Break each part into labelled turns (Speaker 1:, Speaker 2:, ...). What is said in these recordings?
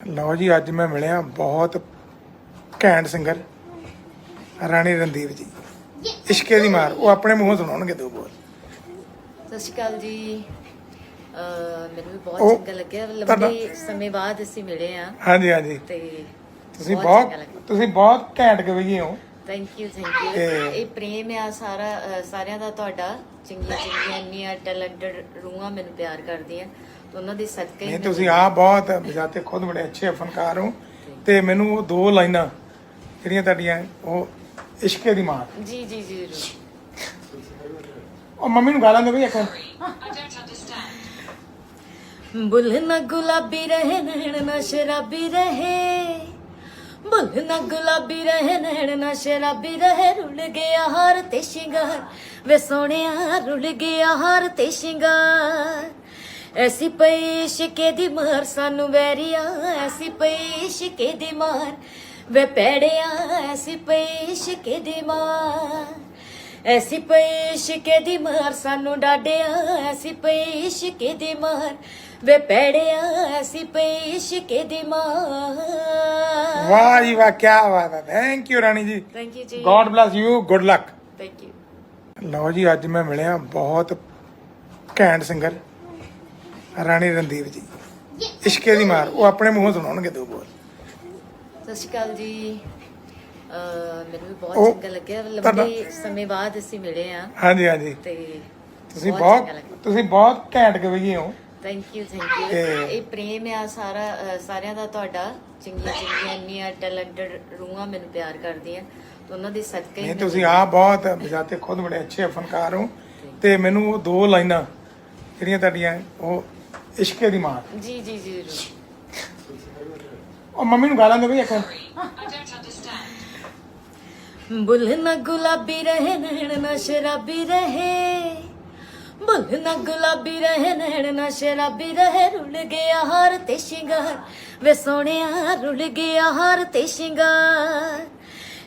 Speaker 1: ਲਓ ਜੀ ਅੱਜ ਮੈਂ ਮਿਲਿਆ ਬਹੁਤ ਘੈਂਟ ਸਿੰਗਰ ਰਾਣੀ ਰਣਦੀਪ ਜੀ। ਇਸ਼ਕੇ ਦੀ ਮਾਰ ਉਹ ਆਪਣੇ ਮੂੰਹੋਂ ਸੁਣਾਉਣਗੇ ਦੋ ਬੋਲ।
Speaker 2: ਸਤਿ ਸ਼੍ਰੀ ਅਕਾਲ ਜੀ। ਅਹ ਮੈਨੂੰ ਵੀ ਬਹੁਤ
Speaker 1: ਉਹ
Speaker 2: ਚੰਗਾ ਲੱਗਿਆ। ਲੰਬੇ ਸਮੇਂ ਬਾਅਦ ਅਸੀਂ ਮਿਲੇ ਆ
Speaker 1: ਹਾਂਜੀ ਹਾਂਜੀ।
Speaker 2: ਤੇ
Speaker 1: ਤੁਸੀਂ
Speaker 2: ਬਹੁਤ
Speaker 1: ਬਹੁਤ
Speaker 2: ਚੰਗਾ ਲੱਗਾ।
Speaker 1: ਤੁਸੀਂ ਬਹੁਤ ਘੈਂਟ ਗਵਈਏ ਹੋ।
Speaker 2: ਥੈਂਕ ਯੂ ਥੈਂਕ ਯੂ
Speaker 1: ਤੇ-
Speaker 2: ਇਹ ਪ੍ਰੇਮ ਆ ਸਾਰਾ ਸਾਰਿਆਂ ਦਾ ਤੁਹਾਡਾ। ਚੰਗੀਆਂ ਚੰਗੀਆਂ ਇੰਨੀਆਂ ਟੈਲੈਂਟਡ ਰੂਹਾਂ ਮੈਨੂੰ ਪਿਆਰ ਕਰਦੀਆਂ। ਤੇ ਉਹਨਾਂ ਦੇ ਸਦਕੇ ਹੀ
Speaker 1: ਨਹੀਂ ਤੁਸੀਂ ਆਪ ਬਹੁਤ ਬਜਾਤੇ ਖੁਦ ਬੜੇ ਅੱਛੇ ਫਨਕਾਰ ਹੋ। ਤੇ ਮੈਨੂੰ ਉਹ ਦੋ ਲਾਈਨਾਂ ਜਿਹੜੀਆਂ ਤੁਹਾਡੀਆਂ ਉਹ ਇਸ਼ਕੇ ਦੀ ਮਾਰ
Speaker 2: ਜੀ ਜੀ ਜੀ ਜ਼ਰੂਰ।
Speaker 1: ਉਹ ਮੰਮੀ ਨੂੰ ਗਾਲਾਂ ਦੇ ਬਈ ਇੱਕ
Speaker 2: ਬੁੱਲ ਨਾ ਗੁਲਾਬੀ ਰਹੇ ਨੈਣ ਨਾ ਸ਼ਰਾਬੀ ਰਹੇ। ਬੁੱਲ ਨਾ ਗੁਲਾਬੀ ਰਹੇ, ਨੈਣ ਨਾ ਸ਼ਰਾਬੀ ਰਹੇ, ਰੁਲ ਗਿਆ ਹਾਰ ਤੇ ਸ਼ਿੰਗਾਰ। ਵੇ ਸੋਹਣਿਆ, ਰੁਲ ਗਿਆ ਹਾਰ ਤੇ ਸ਼ਿੰਗਾਰ। ਐਸੀ ਪਈ ਸ਼ਿਕੇ ਦੀ ਮਾਰ ਸਾਨੂੰ ਵੈਰੀਆ, ਐਸੀ ਪਈ ਸ਼ਿਕੇ ਦੀ ਮਾਰ। ਵੇ ਪੈੜਿਆ, ਐਸੀ ਪਈ ਸ਼ਿਕੇ ਦੀ ਮਾਰ। ਐਸੀ ਪਈ ਸ਼ਿਕੇ ਦੀ ਮਾਰ ਸਾਨੂੰ ਡਾਡਿਆ ਐਸੀ ਪਈ ਸ਼ਿਕੇ ਦੀ ਮਾਰ ਵੇ ਪੈੜਿਆ ਐਸੀ ਪਈ ਸ਼ਿਕੇ ਦੀ ਮਾਰ
Speaker 1: ਵਾਹ ਜੀ ਵਾਹ ਕੀ ਬਾਤ ਹੈ thank you Rani ji
Speaker 2: thank you ਜੀ
Speaker 1: God bless you good luck
Speaker 2: thank you
Speaker 1: ਲਓ ਜੀ ਅੱਜ ਮੈਂ ਮਿਲਿਆ ਬਹੁਤ ਘੈਂਟ ਸਿੰਗਰ ਰਾਣੀ ਰਣਦੀਪ ਜੀ। ਇਸ਼ਕੇ ਦੀ ਮਾਰ ਉਹ ਆਪਣੇ ਮੂੰਹੋਂ ਸੁਣਾਉਣਗੇ ਦੋ ਬੋਲ।
Speaker 2: ਸਤਿ ਸ਼੍ਰੀ ਅਕਾਲ ਜੀ। ਮੈਨੂੰ ਵੀ ਬਹੁਤ
Speaker 1: ਉਹ
Speaker 2: ਚੰਗਾ ਲੱਗਿਆ। ਲੰਬੇ ਸਮੇਂ ਬਾਅਦ ਅਸੀਂ ਮਿਲੇ ਆ
Speaker 1: ਹਾਂਜੀ ਹਾਂਜੀ।
Speaker 2: ਤੇ
Speaker 1: ਤੁਸੀਂ
Speaker 2: ਬਹੁਤ
Speaker 1: ਬਹੁਤ
Speaker 2: ਚੰਗਾ ਲੱਗਾ।
Speaker 1: ਤੁਸੀਂ ਬਹੁਤ ਘੈਂਟ ਗਵਈਏ ਹੋ।
Speaker 2: ਥੈਂਕ ਯੂ ਥੈਂਕ ਯੂ
Speaker 1: ਤੇ-
Speaker 2: ਇਹ ਪ੍ਰੇਮ ਆ ਸਾਰਾ ਅਹ ਸਾਰਿਆਂ ਦਾ ਤੁਹਾਡਾ। ਚੰਗੀਆਂ ਚੰਗੀਆਂ ਇੰਨੀਆਂ ਟੈਲੈਂਟਡ ਰੂਹਾਂ ਮੈਨੂੰ ਪਿਆਰ ਕਰਦੀਆਂ। ਤੇ ਉਹਨਾਂ ਦੇ ਸਦਕੇ ਹੀ
Speaker 1: ਨਹੀਂ ਤੁਸੀਂ ਆਪ ਬਹੁਤ ਬਜਾਤੇ ਖੁਦ ਬੜੇ ਅੱਛੇ ਫਨਕਾਰ ਹੋ। ਤੇ ਮੈਨੂੰ ਉਹ ਦੋ ਲਾਈਨਾਂ ਜਿਹੜੀਆਂ ਤੁਹਾਡੀਆਂ ਉਹ ਇਸ਼ਕੇ ਦੀ ਮਾਰ।
Speaker 2: ਜੀ ਜੀ ਜੀ ਜ਼ਰੂਰ।
Speaker 1: ਉਹ ਮੰਮੀ ਨੂੰ ਗਾਲਾਂ ਦੇ ਬਈ ਇੱਕ
Speaker 2: ਬੁੱਲ ਨਾ ਗੁਲਾਬੀ ਰਹੇ ਨੈਣ ਨਾ ਸ਼ਰਾਬੀ ਰਹੇ। ਬੁੱਲ ਨਾ ਗੁਲਾਬੀ ਰਹੇ ਨੈਣ ਨਾ ਸ਼ਰਾਬੀ ਰਹੇ। ਰੁਲ ਗਿਆ ਹਾਰ ਤੇ ਸ਼ਿੰਗਾਰ, ਵੇ ਸੋਹਣਿਆ, ਰੁਲ ਗਿਆ ਹਾਰ ਤੇ ਸ਼ਿੰਗਾਰ।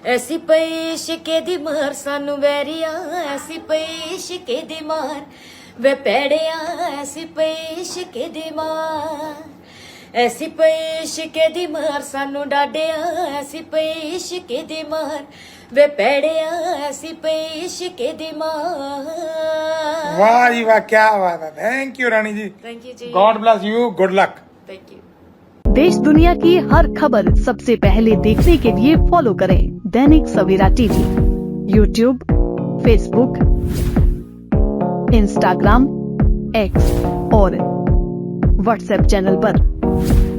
Speaker 2: ਐਸੀ ਪਈ ਸ਼ਿਕੇ ਦੀ ਮਾਰ, ਸਾਨੂੰ ਵੈਰੀਆ, ਐਸੀ ਪਈ ਸ਼ਿਕੇ ਦੀ ਮਾਰ। ਵੇ ਪੈੜਿਆ, ਐਸੀ ਪਈ ਸ਼ਿਕੇ ਦੀ ਮਾਰ। ਐਸੀ ਪਈ ਸ਼ਿਕੇ ਦੀ ਮਾਰ ਸਾਨੂੰ ਡਾਡਿਆ ਐਸੀ ਪਈ ਸ਼ਿਕੇ ਦੀ ਮਾਰ ਵੇ ਪੈੜਿਆ ਐਸੀ ਪਈ ਸ਼ਿਕੇ ਦੀ ਮਾਰ
Speaker 1: ਵਾਹ ਜੀ ਵਾਹ ਕੀ ਬਾਤ ਹੈ thank you Rani ji
Speaker 2: thank you ji
Speaker 1: God bless you good luck
Speaker 2: thank you
Speaker 3: देश दुनिया की हर खबर सबसे पहले देखने के लिए फॉलो करें Dainik Savera TV YouTube Facebook Instagram X और व्हाट्सएप चैनल पर। Bye.